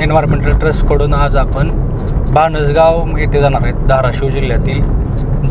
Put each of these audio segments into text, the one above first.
Environmental ट्रस्टकडून आज आपण भानसगाव येथे जाणार आहेत धाराशिव जिल्ह्यातील.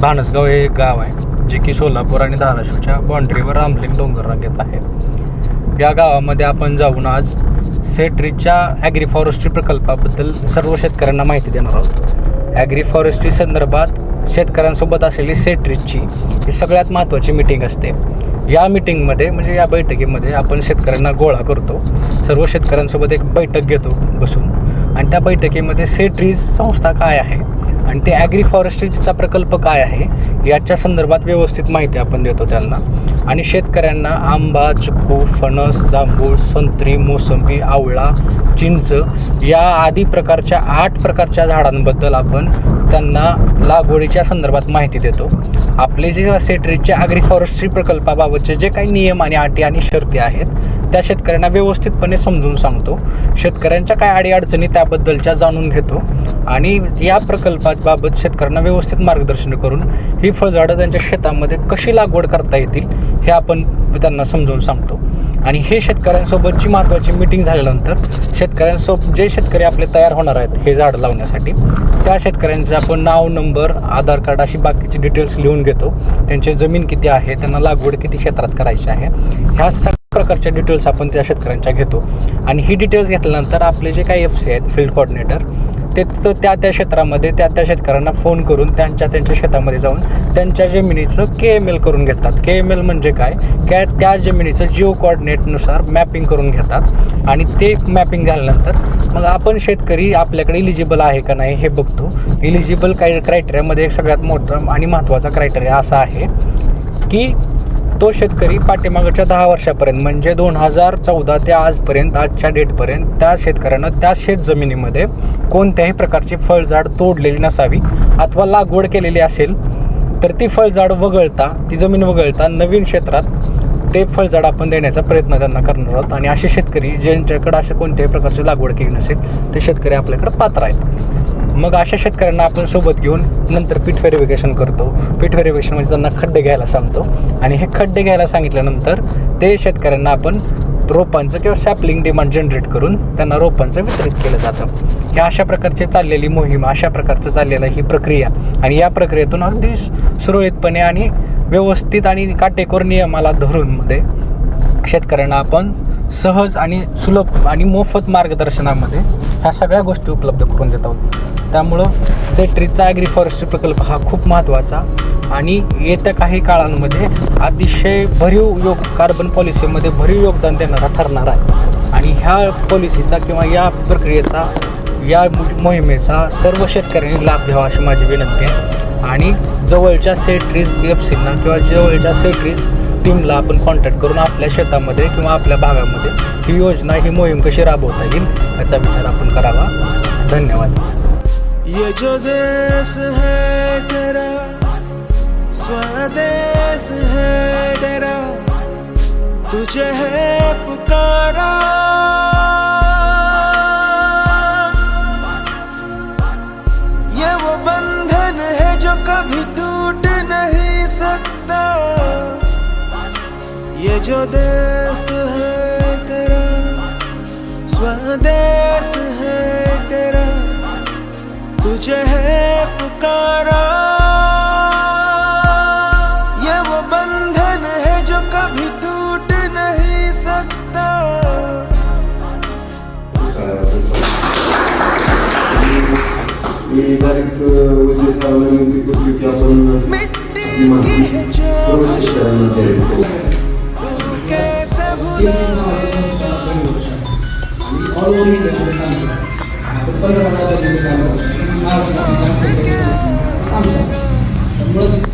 भानसगाव हे एक गाव आहे जे की सोलापूर आणि धाराशिवच्या बाँड्रीवर रामलिंग डोंगर रांगेत आहे. या गावामध्ये आपण जाऊन आज सेट्रीच्या ॲग्री फॉरेस्ट्री प्रकल्पाबद्दल सर्व शेतकऱ्यांना माहिती देणार आहोत. ॲग्री फॉरेस्ट्री संदर्भात शेतकऱ्यांसोबत असलेली सेट्रीची ही सगळ्यात महत्त्वाची मीटिंग असते. या मीटिंगमध्ये म्हणजे या बैठकीमध्ये आपण शेतकऱ्यांना गोळा करतो. सर्व शेतकऱ्यांसोबत एक बैठक घेतो बसून. आणि त्या बैठकीमध्ये सेट्रीज संस्था काय आहे? आणि ते ॲग्री फॉरेस्ट्रीचा प्रकल्प काय आहे? याच्या संदर्भात व्यवस्थित माहिती आपण देतो त्यांना. आणि शेतकऱ्यांना आंबा चिक्कू फणस जांभूळ संत्री मोसंबी आवळा चिंच या आदी प्रकारच्या आठ प्रकारच्या झाडांबद्दल आपण त्यांना लागवडीच्या संदर्भात माहिती देतो. आपले जे सेट्रीजच्या ॲग्री फॉरेस्ट्री प्रकल्पाबाबतचे जे काही नियम आणि अटी आणि शर्ती आहेत त्या शेतकऱ्यांना व्यवस्थितपणे समजून सांगतो. शेतकऱ्यांच्या काय अडीअडचणी त्याबद्दलच्या जाणून घेतो आणि या प्रकल्पाबाबत शेतकऱ्यांना व्यवस्थित मार्गदर्शन करून ही फळझाडं त्यांच्या शेतामध्ये कशी लागवड करता येतील हे आपण त्यांना समजावून सांगतो. आणि हे शेतकऱ्यांसोबतची महत्त्वाची मीटिंग झाल्यानंतर शेतकऱ्यांसोबत जे शेतकरी आपले तयार होणार आहेत हे झाडं लावण्यासाठी त्या शेतकऱ्यांचे आपण नाव नंबर आधार कार्ड अशी बाकीची डिटेल्स लिहून घेतो. त्यांची जमीन किती आहे त्यांना लागवड किती क्षेत्रात करायची आहे ह्या सगळ्या प्रकारच्या डिटेल्स आपण त्या शेतकऱ्यांच्या घेतो. आणि ही डिटेल्स घेतल्यानंतर आपले जे काही एफ सी आहेत फील्ड कॉर्डिनेटर ते तर त्या त्या क्षेत्रामध्ये त्या त्या शेतकऱ्यांना फोन करून त्यांच्या त्यांच्या शेतामध्ये जाऊन त्यांच्या जमिनीचं के एम एल करून घेतात. के एम एल म्हणजे काय? काय त्या जमिनीचं जिओ कॉर्डिनेटनुसार मॅपिंग करून घेतात. आणि ते मॅपिंग झाल्यानंतर मग आपण शेतकरी आपल्याकडे इलिजिबल आहे का नाही हे बघतो. इलिजिबल काय क्रायटेरियामध्ये एक सगळ्यात मोठा आणि महत्त्वाचा क्रायटेरिया असा आहे की तो शेतकरी पाठीमागच्या दहा वर्षापर्यंत म्हणजे दोन हजार चौदा ते आजपर्यंत आजच्या डेटपर्यंत त्या शेतकऱ्यानं त्या शेत जमिनीमध्ये कोणत्याही प्रकारची फळझाड तोडलेली नसावी अथवा लागवड केलेली असेल तर ती फळझाड वगळता ती जमीन वगळता नवीन क्षेत्रात ते फळझाड आपण देण्याचा प्रयत्न त्यांना करणार आहोत. आणि असे शेतकरी ज्यांच्याकडे अशा कोणत्याही प्रकारची लागवड केली नसेल ते शेतकरी आपल्याकडे पात्र आहेत. मग अशा शेतकऱ्यांना आपण सोबत घेऊन नंतर पीठ व्हेरिफिकेशन करतो. पीठ व्हेरिफिकेशन म्हणजे त्यांना खड्डे घ्यायला सांगतो. आणि हे खड्डे घ्यायला सांगितल्यानंतर ते शेतकऱ्यांना आपण रोपांचं किंवा सॅपलिंग डिमांड जनरेट करून त्यांना रोपांचं वितरित केलं जातं. हे अशा प्रकारची चाललेली मोहीम अशा प्रकारचं चाललेलं ही प्रक्रिया आणि या प्रक्रियेतून अगदी सुरळीतपणे आणि व्यवस्थित आणि काटेकोर नियमाला धरून मध्ये शेतकऱ्यांना आपण सहज आणि सुलभ आणि मोफत मार्गदर्शनामध्ये ह्या सगळ्या गोष्टी उपलब्ध करून देत आहोत. त्यामुळं सेट्रीचा ॲग्री फॉरेस्ट्री प्रकल्प हा खूप महत्त्वाचा आणि येत्या काही काळांमध्ये अतिशय भरीव योग कार्बन पॉलिसीमध्ये भरीव योगदान देणारा ठरणार आहे. आणि ह्या पॉलिसीचा किंवा या प्रक्रियेचा या मोहिमेचा सर्व शेतकऱ्यांनी लाभ घ्यावा अशी माझी विनंती आहे. आणि जवळच्या सेट्रीज एफ सीना किंवा जवळच्या सेट्रीज टीमला आपण कॉन्टॅक्ट करून आपल्या शेतामध्ये किंवा आपल्या भागामध्ये ही योजना ही मोहीम कशी राबवता येईल याचा विचार आपण करावा. धन्यवाद. ये जो देश है तेरा, स्वदेश है तेरा, तुझे है पुकारा। ये वो बंधन है जो कभी टूट नहीं सकता। ये जो देश है तेरा, स्वदेश तुझे है पुकारा ये वो बंधन है जो कभी टूट नहीं सकता। मी डायरेक्ट उद्देश विनंती करतो की आपण मिट्टी की है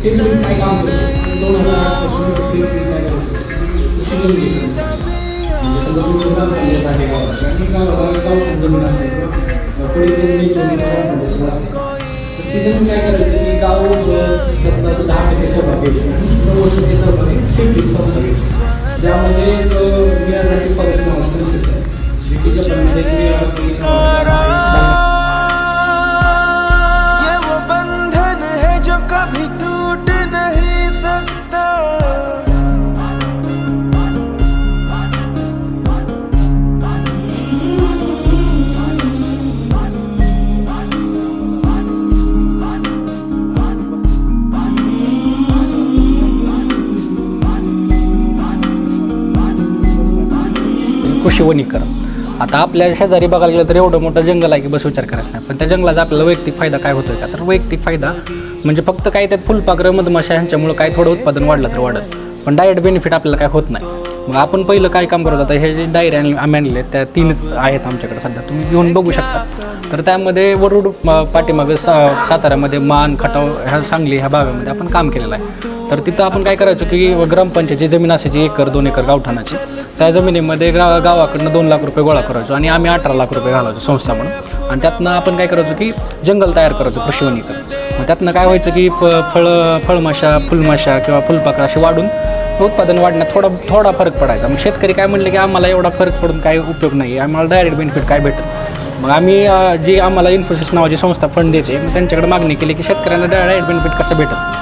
जो सर्व शेतकऱ्यांना जाहीर करू तू कैसे भुलाएगा ये कृषी वनीकरण आता आपल्या शेजारी बघायला गेलं तर एवढं मोठं जंगल आहे की बस विचार करायचा नाही. पण त्या जंगलाचा आपल्याला वैयक्तिक फायदा काय होतोय का? तर वैयक्तिक फायदा म्हणजे फक्त काय त्यात फुलपाखरं मधमाशा ह्यांच्यामुळे काय थोडं उत्पादन वाढलं तर वाढत. पण डायरेक्ट बेनिफिट आपल्याला काय होत नाही. मग आपण पहिलं काय काम करत आता हे जे डायरी आणि आम्ही आणले त्या तीनच आहेत आमच्याकडे सध्या. तुम्ही घेऊन बघू शकता. तर त्यामध्ये वरुड पाठीमागे सा साताऱ्यामध्ये मान खटाव ह्या सांगली ह्या भागामध्ये आपण काम केलेलं आहे. तर तिथं आपण काय करायचो की ग्रामपंचायतची जमीन असायची एकर दोन एकर गावठाणाची. त्या जमिनीमध्ये गावा गावाकडनं दोन लाख रुपये गोळा करायचो आणि आम्ही अठरा लाख रुपये घालायचो संस्था म्हणून. आणि त्यातनं आपण काय करायचो की जंगल तयार करायचो कृषी वनीकरण. मग त्यातनं काय व्हायचं की प फळ फळमाशा फुलमाशा किंवा फुलपाखरं अशी वाढून उत्पादन वाढण्यात थोडा थोडा फरक पडायचा. मग शेतकरी काय म्हणले की आम्हाला एवढा फरक पडून काय उपयोग नाही. आम्हाला डायरेक्ट बेनिफिट काय भेटत मग आम्ही जी आम्हाला इन्फोसिस नावाची संस्था फंड देते मग त्यांच्याकडे मागणी केली की शेतकऱ्यांना डायरेक्ट बेनिफिट कसं भेटत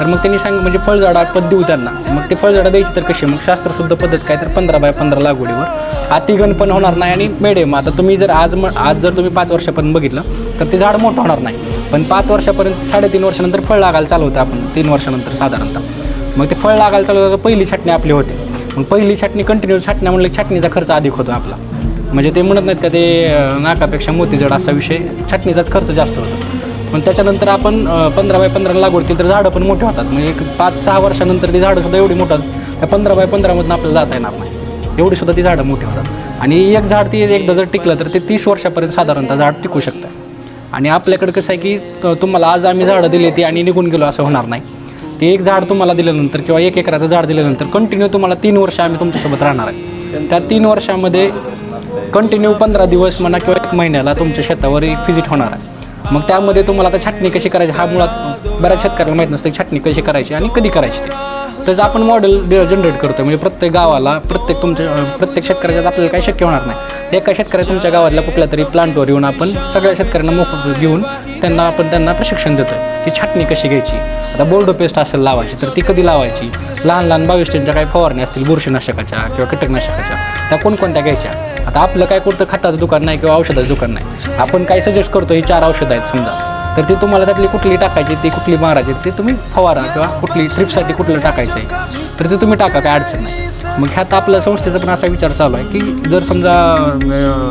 तर मग त्यांनी सांग म्हणजे फळझाडा पद देऊ त्यांना. मग ते फळझाडं द्यायची तर कशी? मग शास्त्रशुद्ध पद्धत काय? तर पंधरा बाय पंधरा लागवडीवर. अतिगण पण होणार नाही आणि मिडियम आता तुम्ही जर आज म आज जर तुम्ही पाच वर्षापर्यंत बघितलं तर ते झाड मोठं होणार नाही. पण पाच वर्षापर्यंत साडेतीन वर्षानंतर फळ लागायला चालू होतं आपण तीन वर्षानंतर साधारणतः. मग ते फळ लागायला चालू होतं तर पहिली छाटणी आपली होते. मग पहिली छाटणी कंटिन्यू छाटण्या म्हणलं छाटणीचा खर्च अधिक होतो आपला. म्हणजे ते म्हणत नाहीत का ते नाकापेक्षा मोतीजड असा विषय छाटणीचाच खर्च जास्त होतो. पण त्याच्यानंतर आपण पंधरा बाय पंधरा लागवड केली तर झाडं पण मोठे होतात. म्हणजे एक पाच सहा वर्षानंतर ती झाडं सुद्धा एवढी मोठं होतात त्या पंधरा बाय पंधरामधून आपल्याला जाता येणार नाही. एवढी सुद्धा ती झाडं मोठी होतात. आणि एक झाड ती एकदा जर टिकलं तर ते तीस वर्षापर्यंत साधारणतः झाड टिकू शकतं. आणि आपल्याकडे कसं आहे की त- तुम्हाला आज आम्ही झाडं दिली ती आणि निघून गेलो असं होणार नाही. ते एक झाड तुम्हाला दिल्यानंतर किंवा एक एकराचं झाड दिल्यानंतर कंटिन्यू तुम्हाला तीन वर्ष आम्ही तुमच्यासोबत राहणार आहे. त्या तीन वर्षामध्ये कंटिन्यू पंधरा दिवस म्हणा किंवा एक महिन्याला तुमच्या शेतावर एक व्हिजिट होणार आहे. मग त्यामध्ये तुम्हाला आता छाटणी कशी करायची? हा मुळात बऱ्याच शेतकऱ्याला माहीत नसतं की छाटणी कशी करायची आणि कधी करायची ते. त्याचं आपण मॉडेल जनरेट करतो म्हणजे प्रत्येक गावाला प्रत्येक तुमच्या प्रत्येक शेतकऱ्याच्यात आपल्याला काही शक्य होणार नाही. एका शेतकऱ्या तुमच्या गावातल्या कुठल्या तरी प्लांटवर येऊन आपण सगळ्या शेतकऱ्यांना मोफत घेऊन त्यांना आपण त्यांना प्रशिक्षण देतो की छाटणी कशी घ्यायची? आता बोर्डो पेस्ट असेल लावायची तर ती कधी लावायची? लहान लहान बावीसच्या काही फवारणी असतील बुरशीनाशकाच्या किंवा कीटकनाशकाच्या त्या कोणकोणत्या घ्यायच्या? आता आपलं काय कुठं खताचं दुकान नाही किंवा औषधाचं दुकान नाही. आपण काय सजेस्ट करतो ही चार औषधं आहेत समजा. तर ते तुम्हाला त्यातली कुठली टाकायची ती कुठली मारायची ते तुम्ही फवारा किंवा कुठली ट्रिपसाठी कुठलं टाकायचं आहे. तर ते तुम्ही टाका काय अडचण नाही. मग ह्यात आपल्या संस्थेचा पण असा विचार चालू आहे की जर समजा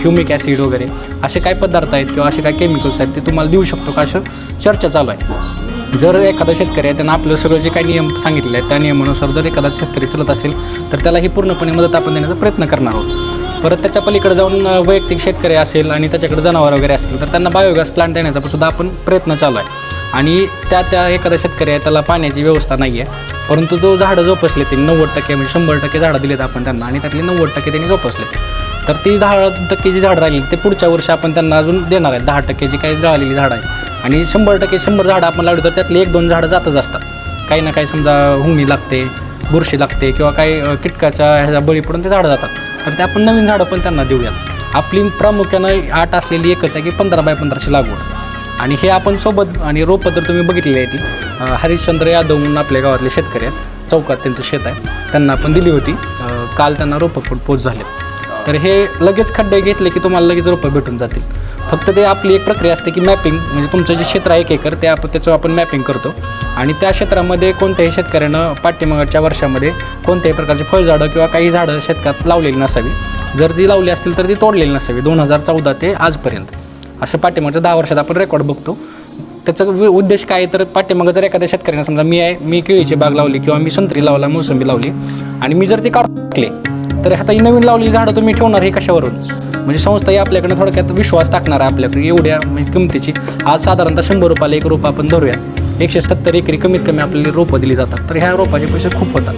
ह्युमिक ॲसिड वगैरे असे काय पदार्थ आहेत किंवा असे काय केमिकल्स आहेत ते तुम्हाला देऊ शकतो का असं चर्चा चालू आहे. जर एखादा शेतकरी आहे त्यांना आपलं सगळं जे काही नियम सांगितले आहेत त्या नियमानुसार जर एखादा शेतकरी चलत असेल तर त्याला ही पूर्णपणे मदत आपण देण्याचा प्रयत्न करणार आहोत. परत त्याच्या पलीकडे जाऊन वैयक्तिक शेतकरी असेल आणि त्याच्याकडे जनावर वगैरे असतील तर त्यांना बायोगॅस प्लांट देण्याचा सुद्धा आपण प्रयत्न चालू आहे. आणि त्या त्या एखादा शेतकरी आहे त्याला पाण्याची व्यवस्था नाही आहे. परंतु जो झाडं जोपासले ते नव्वद टक्के म्हणजे शंभर टक्के झाडं दिलेत आपण त्यांना आणि त्यातले नव्वद टक्के त्यांनी जोपासले. ते तर ती दहा टक्के जी झाडं राहिली ते पुढच्या वर्षी आपण त्यांना अजून देणार आहेत दहा टक्के जी काही जळालेली झाडं आहे आणि शंभर टक्के शंभर झाडं आपण लावली तर त्यातले एक दोन झाडं जातच असतात. काही ना काही समजा हुंगणी लागते बुरशी लागते किंवा काही कीटकाच्या ह्याचा बळी पडून ते झाडं जातात. तर ते आपण नवीन झाडं पण त्यांना देऊयात. आपली प्रामुख्यानं आठ असलेली एकच आहे की पंधरा बाय पंधराची लागवड. आणि हे आपण सोबत आणि रोपं तर तुम्ही बघितली आहे ती. हरिश्चंद्र यादव म्हणून आपल्या गावातले शेतकरी आहेत. चौकात त्यांचं शेत आहे. त्यांना आपण दिली होती. काल त्यांना रोपं पण पोच झाले तर हे लगेच खड्डे घेतले की तुम्हाला लगेच रोपं भेटून जातील. फक्त ते आपली एक प्रक्रिया असते की मॅपिंग म्हणजे तुमचं जे क्षेत्र आहे एक एकर ते आपण त्याचं आपण मॅपिंग करतो. आणि त्या क्षेत्रामध्ये कोणत्याही शेतकऱ्यानं पाठीमागच्या वर्षामध्ये कोणत्याही प्रकारची फळझाडं किंवा काही झाडं शेतकात लावलेली नसावी. जर ती लावली असतील तर ती तोडलेली नसावी दोन हजार चौदा ते आजपर्यंत. असं पाठीमागच्या दहा वर्षात आपण रेकॉर्ड बघतो. त्याचा उद्देश काय आहे तर पाठीमागं जर एखाद्या शेतकऱ्याने समजा मी आहे मी केळीची बाग लावली किंवा मी संत्री लावला मोसंबी लावली आणि मी जर ती काढून टाकले तर आता ही नवीन लावलेली झाडं तुम्ही ठेवणार हे कशावरून? म्हणजे संस्था ही आपल्याकडे थोडक्यात विश्वास टाकणार आहे आपल्याकडे एवढ्या म्हणजे किमतीची. आज साधारणतः शंभर रुपयाला एक रोप आपण धरूया. एकशे सत्तर एकरी कमीत कमी आपल्याला रोपं दिली जातात. तर ह्या रोपाचे पैसे खूप होतात.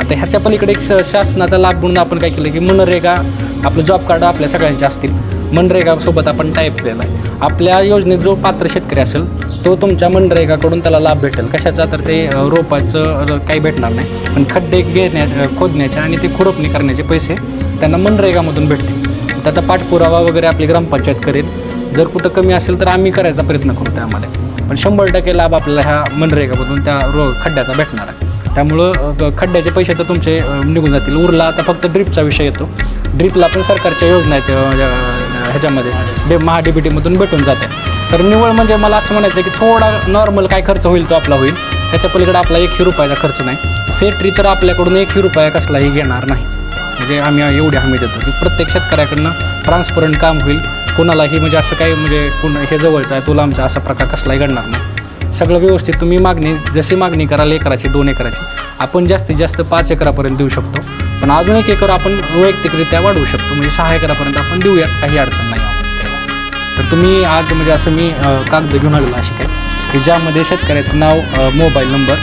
आता ह्याच्या पलीकडे एक शासनाचा लाभ म्हणून आपण काय केलं की मनरेगा आपलं जॉब कार्ड आपल्या सगळ्यांचे असतील. मनरेगासोबत आपण टाईप केलेला आहे आपल्या योजनेत जो पात्र शेतकरी असेल तो तुमच्या मनरेगाकडून त्याला लाभ भेटेल. कशाचा? तर ते रोपाचं काही भेटणार नाही. पण खड्डे घेण्या खोदण्याचे आणि ते खुरपणी करण्याचे पैसे त्यांना मनरेगामधून भेटतील. त्याचा पाठपुरावा वगैरे आपली ग्रामपंचायत करेल. जर कुठं कमी असेल तर आम्ही करायचा प्रयत्न करू त्यामध्ये. पण शंभर टक्के लाभ आपल्याला ह्या मनरेगामधून त्या रो खड्ड्याचा भेटणार आहे. त्यामुळं खड्ड्याचे पैसे तर तुमचे निघून जातील. उरला आता फक्त ड्रीपचा विषय येतो. ड्रीपला पण सरकारच्या योजना आहेत ह्याच्यामध्ये. डे महाडीबीटीमधून भेटून जाते. तर निवळ म्हणजे मला असं म्हणायचं आहे की थोडा नॉर्मल काय खर्च होईल तो आपला होईल. त्याच्या पलीकडे आपला एकही रुपयाचा खर्च नाही. सेट्री तर आपल्याकडून एकही रुपया कसलाही घेणार नाही. म्हणजे आम्ही एवढी हमी देतो की प्रत्येक शेतकऱ्याकडनं ट्रान्सपरंट काम होईल. कोणालाही म्हणजे असं काही म्हणजे कोण हे जवळचं आहे तुला आमचा असा प्रकार कसलाही घडणार नाही. सगळं व्यवस्थित तुम्ही मागणी जशी मागणी कराल एकराची दोन एकराची आपण जास्तीत जास्त पाच एकरापर्यंत देऊ शकतो. पण अजून एक एकर आपण वैयक्तिकरित्या वाढवू शकतो. म्हणजे सहा एकरापर्यंत आपण देऊयात काही अडचण नाही तर तुम्ही आज म्हणजे असं मी कागद घेऊन आलेलो अशी काय की ज्यामध्ये शेतकऱ्याचं नाव मोबाईल नंबर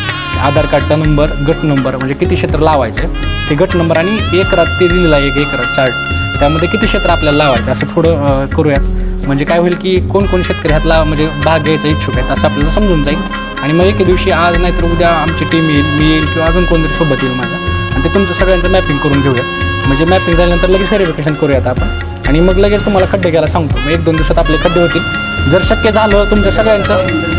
आधार कार्डचा नंबर गट नंबर म्हणजे किती क्षेत्र लावायचं ते गट नंबर आणि एकरात ते दिलेला आहे एक एकरात चार्ट त्यामध्ये किती क्षेत्र आपल्याला लावायचं असं थोडं करूयात. म्हणजे काय होईल की कोण कोण शेतकरी ह्यातला म्हणजे भाग घ्यायचा इच्छुक आहेत असं आपल्याला समजून जाईल. आणि मग एके दिवशी आज नाहीतर उद्या आमची टीम येईल मी येईल किंवा अजून कोणतरी सोबत येईल माझा. आणि ते तुमचं सगळ्यांचं मॅपिंग करून घेऊया म्हणजे मॅपिंग झाल्यानंतर लगेच व्हेरिफिकेशन करूयात आपण. आणि मग लगेच तुम्हाला खड्डे घ्यायला सांगतो. मग एक दोन दिवसात आपले खड्डे होतील. जर शक्य झालं तुमच्या सगळ्यांचं